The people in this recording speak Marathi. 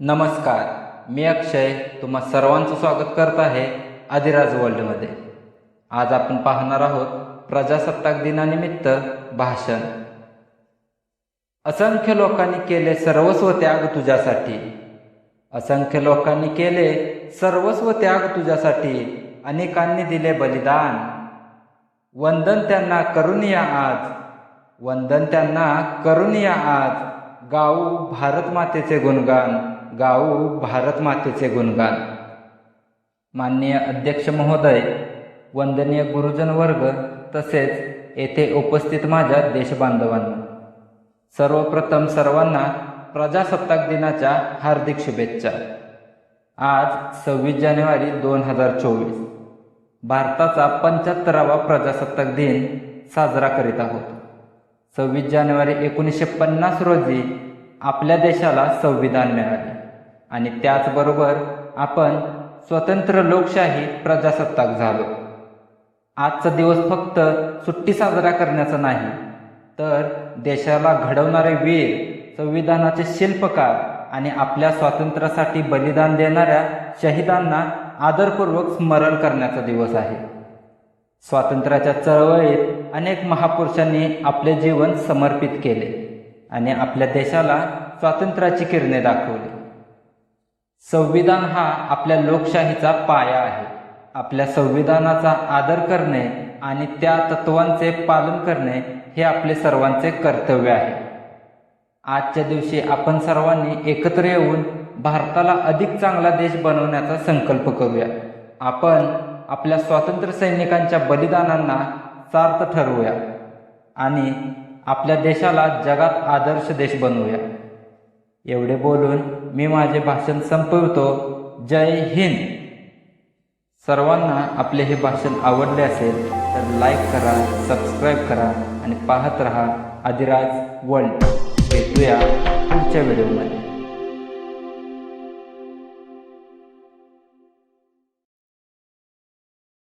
नमस्कार मी अक्षय. तुम्हा सर्वांचं स्वागत करत आहे आदिराज वर्ल्डमध्ये. आज आपण पाहणार आहोत प्रजासत्ताक दिनानिमित्त भाषण. असंख्य लोकांनी केले सर्वस्व त्याग तुझ्यासाठी. असंख्य लोकांनी केले सर्वस्व त्याग तुझ्यासाठी. अनेकांनी दिले बलिदान. वंदन त्यांना करून या आज. वंदन त्यांना करून या आज. गाऊ भारत मातेचे गुणगान. गाऊ भारत मातेचे गुणगान. माननीय अध्यक्ष महोदय वंदनीय गुरुजन वर्ग तसेच येथे उपस्थित माझ्या देशबांधवांना सर्वप्रथम सर्वांना प्रजासत्ताक दिनाच्या हार्दिक शुभेच्छा. आज सव्वीस जानेवारी दोन हजार चोवीस भारताचा पंच्याहत्तरावा प्रजासत्ताक दिन साजरा करीत आहोत. सव्वीस जानेवारी एकोणीसशे पन्नास रोजी आपल्या देशाला संविधान मिळाले. आणि त्याचबरोबर आपण स्वतंत्र लोकशाही प्रजासत्ताक झालो. आजचा दिवस फक्त सुट्टी साजरा करण्याचा नाही तर देशाला घडवणारे वीर संविधानाचे शिल्पकार आणि आपल्या स्वातंत्र्यासाठी बलिदान देणाऱ्या शहीदांना आदरपूर्वक स्मरण करण्याचा दिवस आहे. स्वातंत्र्याच्या चळवळीत अनेक महापुरुषांनी आपले जीवन समर्पित केले आणि आपल्या देशाला स्वातंत्र्याची किरणे दाखवली. संविधान हा आपल्या लोकशाहीचा पाया आहे. आपल्या संविधानाचा आदर करणे आणि त्या तत्वांचे पालन करणे हे आपले सर्वांचे कर्तव्य आहे. आजच्या दिवशी आपण सर्वांनी एकत्र येऊन भारताला अधिक चांगला देश बनवण्याचा संकल्प करूया. आपण आपल्या स्वातंत्र्य सैनिकांच्या बलिदानांना सार्थ ठरवूया आणि आपल्या देशाला जगात आदर्श देश बनवूया. एवढे बोलून मी माझे भाषण संपवतो. जय हिंद. सर्वांना आपले हे भाषण आवडले असेल तर लाईक करा सबस्क्राईब करा आणि पाहत रहा आदिराज वर्ल्ड भेटूया पुढच्या व्हिडिओमध्ये